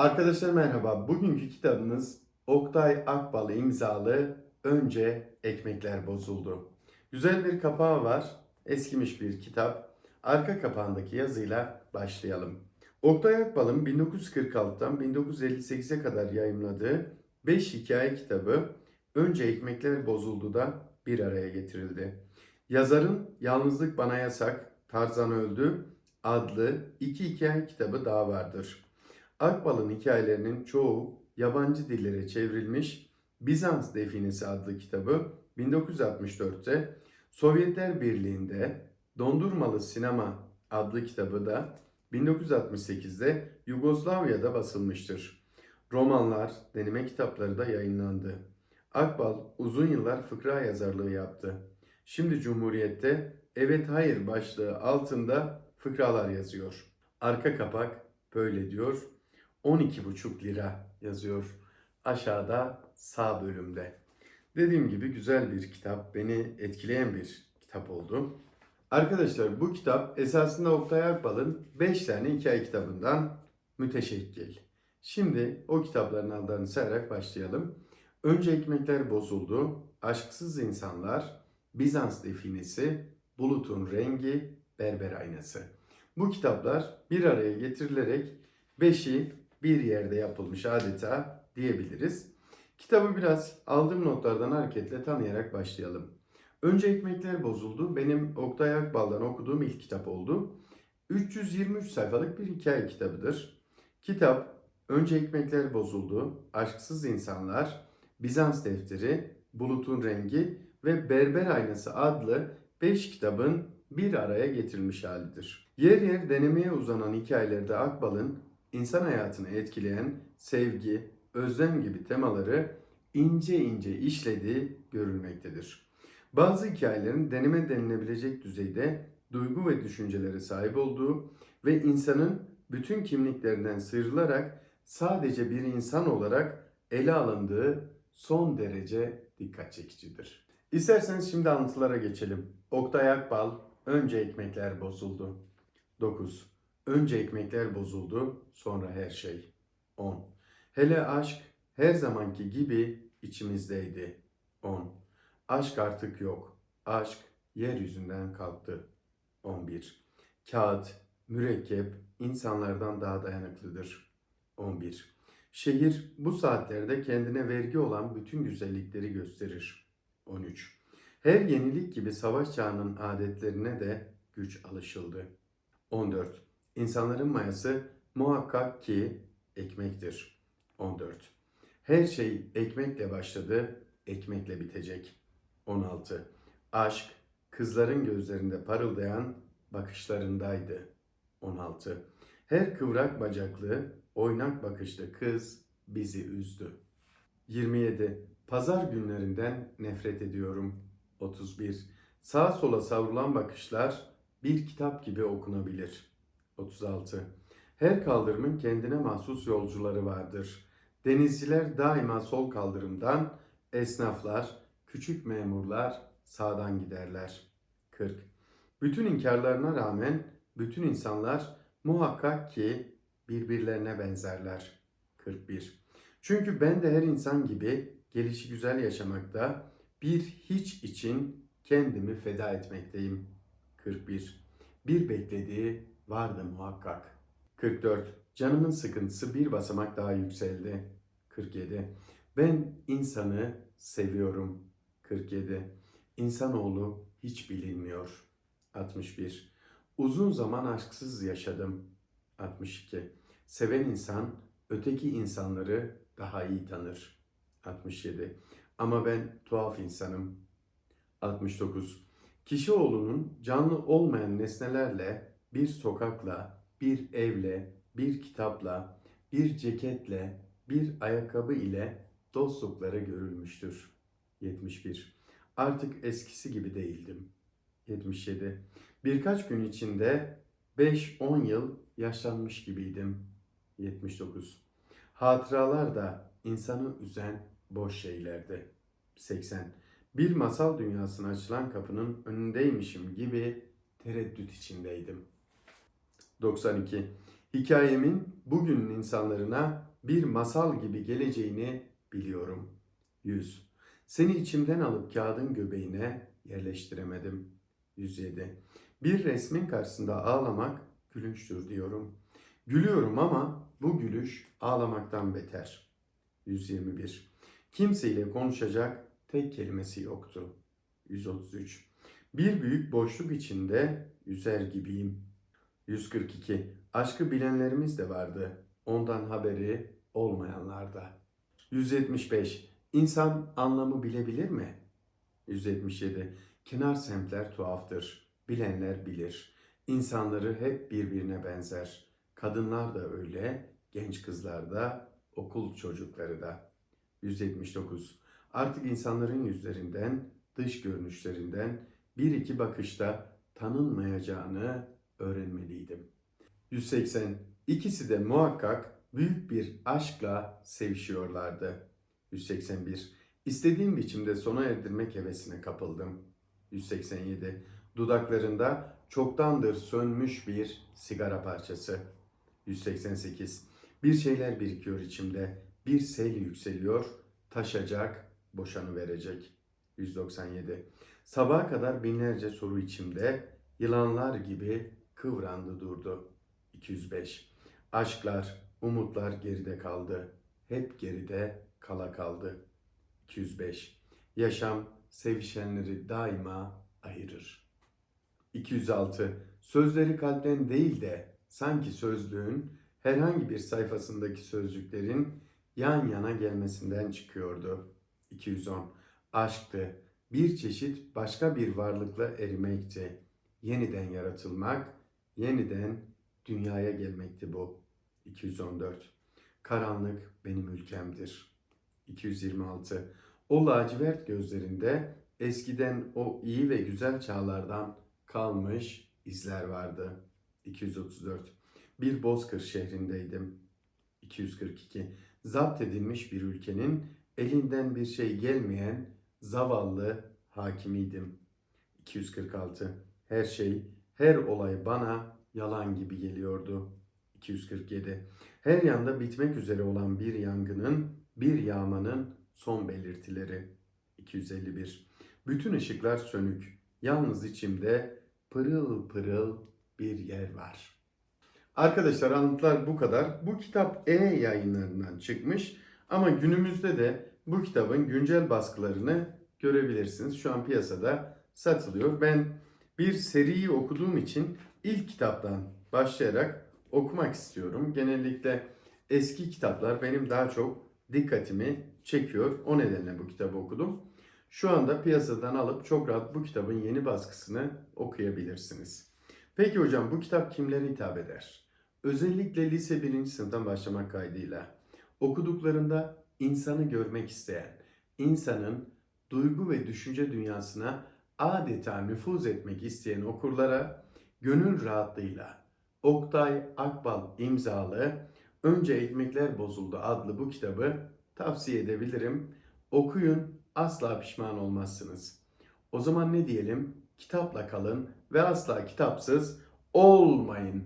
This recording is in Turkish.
Arkadaşlar merhaba. Bugünkü kitabımız Oktay Akbal imzalı Önce Ekmekler Bozuldu. Güzel bir kapağı var. Eskimiş bir kitap. Arka kapağındaki yazıyla başlayalım. Oktay Akbal'ın 1946'dan 1958'e kadar yayımladığı 5 hikaye kitabı Önce Ekmekler Bozuldu da bir araya getirildi. Yazarın Yalnızlık Bana Yasak, Tarzan Öldü adlı iki hikaye kitabı daha vardır. Akbal'ın hikayelerinin çoğu yabancı dillere çevrilmiş Bizans Definesi adlı kitabı 1964'te Sovyetler Birliği'nde Dondurmalı Sinema adlı kitabı da 1968'de Yugoslavya'da basılmıştır. Romanlar, deneme kitapları da yayınlandı. Akbal uzun yıllar fıkra yazarlığı yaptı. Şimdi Cumhuriyet'te Evet Hayır başlığı altında fıkralar yazıyor. Arka kapak böyle diyor. 12,5 lira yazıyor aşağıda sağ bölümde. Dediğim gibi güzel bir kitap, beni etkileyen bir kitap oldu. Arkadaşlar bu kitap esasında Oktay Akbal'ın 5 tane hikaye kitabından müteşekkil. Şimdi o kitapların adlarını sayarak başlayalım. Önce Ekmekler Bozuldu, Aşksız İnsanlar, Bizans Definesi, Bulutun Rengi, Berber Aynası. Bu kitaplar bir araya getirilerek beşi bir yerde yapılmış adeta diyebiliriz. Kitabı biraz aldığım notlardan hareketle tanıyarak başlayalım. Önce Ekmekler Bozuldu. Benim Oktay Akbal'dan okuduğum ilk kitap oldu. 323 sayfalık bir hikaye kitabıdır. Kitap Önce Ekmekler Bozuldu, Aşksız İnsanlar, Bizans Defteri, Bulutun Rengi ve Berber Aynası adlı 5 kitabın bir araya getirilmiş halidir. Yer yer denemeye uzanan hikayelerde Akbal'ın insan hayatını etkileyen sevgi, özlem gibi temaları ince ince işlediği görülmektedir. Bazı hikayelerin deneme denilebilecek düzeyde duygu ve düşüncelere sahip olduğu ve insanın bütün kimliklerinden sıyrılarak sadece bir insan olarak ele alındığı son derece dikkat çekicidir. İsterseniz şimdi anlatılara geçelim. Oktay Akbal, Önce Ekmekler Bozuldu. 9. Önce ekmekler bozuldu, sonra her şey. 10. Hele aşk her zamanki gibi içimizdeydi. 10. Aşk artık yok. Aşk yeryüzünden kalktı. 11. Kağıt, mürekkep insanlardan daha dayanıklıdır. 11. Şehir bu saatlerde kendine vergi olan bütün güzellikleri gösterir. 13. Her yenilik gibi savaş çağının adetlerine de güç alışıldı. 14. İnsanların mayası muhakkak ki ekmektir. 14. Her şey ekmekle başladı, ekmekle bitecek. 16. Aşk, kızların gözlerinde parıldayan bakışlarındaydı. 16. Her kıvrak bacaklı, oynak bakışlı kız bizi üzdü. 27. Pazar günlerinden nefret ediyorum. 31. Sağa sola savrulan bakışlar bir kitap gibi okunabilir. 36. Her kaldırımın kendine mahsus yolcuları vardır. Denizciler daima sol kaldırımdan, esnaflar, küçük memurlar sağdan giderler. 40. Bütün inkarlarına rağmen bütün insanlar muhakkak ki birbirlerine benzerler. 41. Çünkü ben de her insan gibi gelişi güzel yaşamakta, bir hiç için kendimi feda etmekteyim. 41. Bir beklediği vardı muhakkak. 44. Canımın sıkıntısı bir basamak daha yükseldi. 47. Ben insanı seviyorum. 47. İnsanoğlu hiç bilinmiyor. 61. Uzun zaman aşksız yaşadım. 62. Seven insan öteki insanları daha iyi tanır. 67. Ama ben tuhaf insanım. 69. Kişi oğlunun canlı olmayan nesnelerle, bir sokakla, bir evle, bir kitapla, bir ceketle, bir ayakkabı ile dostlukları görülmüştür. 71. Artık eskisi gibi değildim. 77. Birkaç gün içinde 5-10 yıl yaşlanmış gibiydim. 79. Hatıralar da insanı üzen boş şeylerdi. 80. Bir masal dünyasına açılan kapının önündeymişim gibi tereddüt içindeydim. 92. Hikayemin bugünün insanlarına bir masal gibi geleceğini biliyorum. 100. Seni içimden alıp kağıdın göbeğine yerleştiremedim. 107. Bir resmin karşısında ağlamak gülünçtür diyorum. Gülüyorum ama bu gülüş ağlamaktan beter. 121. Kimseyle konuşacak tek kelimesi yoktu. 133. Bir büyük boşluk içinde yüzer gibiyim. 142. Aşkı bilenlerimiz de vardı. Ondan haberi olmayanlar da. 175. İnsan anlamı bilebilir mi? 177. Kenar semtler tuhaftır. Bilenler bilir. İnsanları hep birbirine benzer. Kadınlar da öyle, genç kızlar da, okul çocukları da. 179. Artık insanların yüzlerinden, dış görünüşlerinden bir iki bakışta tanınmayacağını öğrenmeliydim. 180. İkisi de muhakkak büyük bir aşkla sevişiyorlardı. 181. İstediğim biçimde sona erdirmek hevesine kapıldım. 187. Dudaklarında çoktandır sönmüş bir sigara parçası. 188. Bir şeyler birikiyor içimde. Bir sel yükseliyor, taşacak, boşanı verecek. 197. Sabaha kadar binlerce soru içimde, yılanlar gibi kıvrandı durdu. 205. Aşklar, umutlar geride kaldı. Hep geride kala kaldı. 205. Yaşam sevişenleri daima ayırır. 206. Sözleri kalpten değil de sanki sözlüğün herhangi bir sayfasındaki sözcüklerin yan yana gelmesinden çıkıyordu. 210. Aşktı. Bir çeşit başka bir varlıkla erimekti. Yeniden yaratılmak, yeniden dünyaya gelmekti bu. 214. Karanlık benim ülkemdir. 226. O lacivert gözlerinde eskiden o iyi ve güzel çağlardan kalmış izler vardı. 234. Bir bozkır şehrindeydim. 242. Zapt edilmiş bir ülkenin elinden bir şey gelmeyen zavallı hakimiydim. 246. Her şey, her olay bana yalan gibi geliyordu. 247. Her yanda bitmek üzere olan bir yangının, bir yağmanın son belirtileri. 251. Bütün ışıklar sönük. Yalnız içimde pırıl pırıl bir yer var. Arkadaşlar anlatılar bu kadar. Bu kitap E yayınlarından çıkmış ama günümüzde de bu kitabın güncel baskılarını görebilirsiniz. Şu an piyasada satılıyor. Ben bir seriyi okuduğum için ilk kitaptan başlayarak okumak istiyorum. Genellikle eski kitaplar benim daha çok dikkatimi çekiyor. O nedenle bu kitabı okudum. Şu anda piyasadan alıp çok rahat bu kitabın yeni baskısını okuyabilirsiniz. Peki hocam bu kitap kimlere hitap eder? Özellikle lise 1. sınıftan başlamak kaydıyla okuduklarında insanı görmek isteyen, insanın duygu ve düşünce dünyasına adeta nüfuz etmek isteyen okurlara gönül rahatlığıyla Oktay Akbal imzalı Önce Ekmekler Bozuldu adlı bu kitabı tavsiye edebilirim. Okuyun asla pişman olmazsınız. O zaman ne diyelim? Kitapla kalın ve asla kitapsız olmayın.